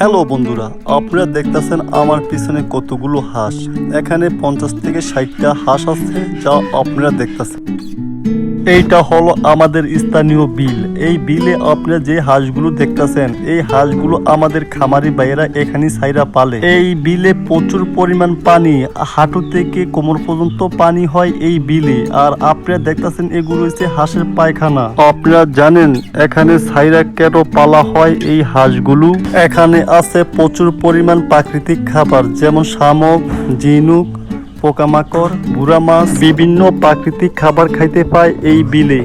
Hello বন্ধুরা, আপনারা দেখতেছেন আমার পিছনে কতগুলো হাঁস। এখানে পঞ্চাশ থেকে ষাটটা হাঁস আছে যা আপনারা দেখতেছেন। এইটা হলো আমাদের স্থানীয় বিল। এই বিলে আপনারা যে হাঁসগুলো দেখতেছেন, এই হাঁসগুলো আমাদের খামারি ভাইয়েরা এখানে সাইরা পালে। এই বিলে প্রচুর পরিমাণ পানি, হাঁটু থেকে কোমর পর্যন্ত পানি হয় এই বিলে। আর আপনারা দেখতেছেন এগুলো হচ্ছে হাঁসের পায়খানা। আপনারা জানেন এখানে সাইরা কেন পালা হয় এই হাঁসগুলো? এখানে আছে প্রচুর পরিমাণ প্রাকৃতিক খাবার, যেমন শামুক, ঝিনুক পোকামাকড় বুড়া মাছ, বিভিন্ন প্রাকৃতিক খাবার খাইতে পায় এই বিলে।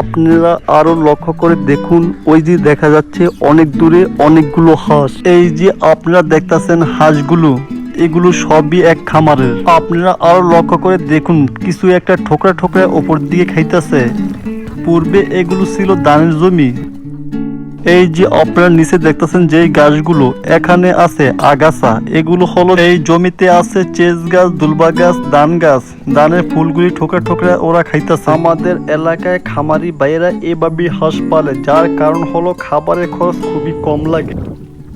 আপনারা আরও লক্ষ্য করে দেখুন, ওই যে দেখা যাচ্ছে অনেক দূরে অনেকগুলো হাঁস। এই যে আপনারা দেখতাছেন হাঁসগুলো, এগুলো সবই এক খামারের। আপনারা আরও লক্ষ্য করে দেখুন, কিছু একটা ঠোকরা ঠোকরা ওপর দিকে খাইতেছে। পূর্বে এগুলো ছিল ধানের জমি এই যে আপনারা নিচে দেখতেছেন যে গাছগুলো, এখানে আছে আগাছা। এগুলো হলো এই জমিতে আছে চেস গাছ, দুলবা গাছ, ধান গাছ। দানের ফুলগুলি ঠোকরা ঠোকরা ওরা খাইতেছে। আমাদের এলাকায় খামারি বাইরা এভাবে হাঁস পালে, যার কারণ হলো খাবারের খরচ খুবই কম লাগে।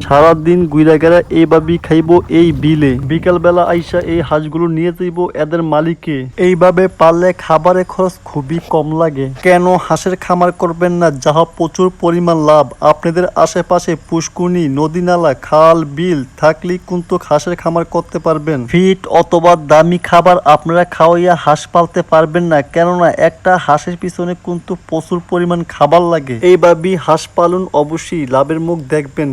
সারাদিন গুইরা গেরা এইভাবেই খাইবো এই বিলে। বিকাল বেলা আইসা এই হাঁসগুলো নিয়ে যাইবো এদের মালিককে। এইভাবে পারলে খাবারের খরচ খুবই কম লাগে। কেন হাঁসের খামার করবেন না, যাহা প্রচুর পরিমাণ লাভ। আপনাদের আশেপাশে পুষ্কুনি নদী নালা খাল, বিল থাকলেই কিন্তু হাঁসের খামার করতে পারবেন। ফিট অথবা দামি খাবার আপনারা খাওয়াইয়া হাঁস পালতে পারবেন না, কেননা একটা হাঁসের পিছনে কিন্তু প্রচুর পরিমাণ খাবার লাগে। এইভাবেই হাঁস পালন অবশ্যই লাভের মুখ দেখবেন।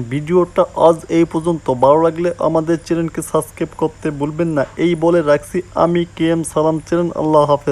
ভিডিওটা আজ এই পর্যন্ত। ভালো লাগলে আমাদের চ্যানেলকে সাবস্ক্রাইব করতে ভুলবেন না। এই বলে রাখছি। আমি কে এম সালাম চ্যানেল। আল্লাহ হাফেজ।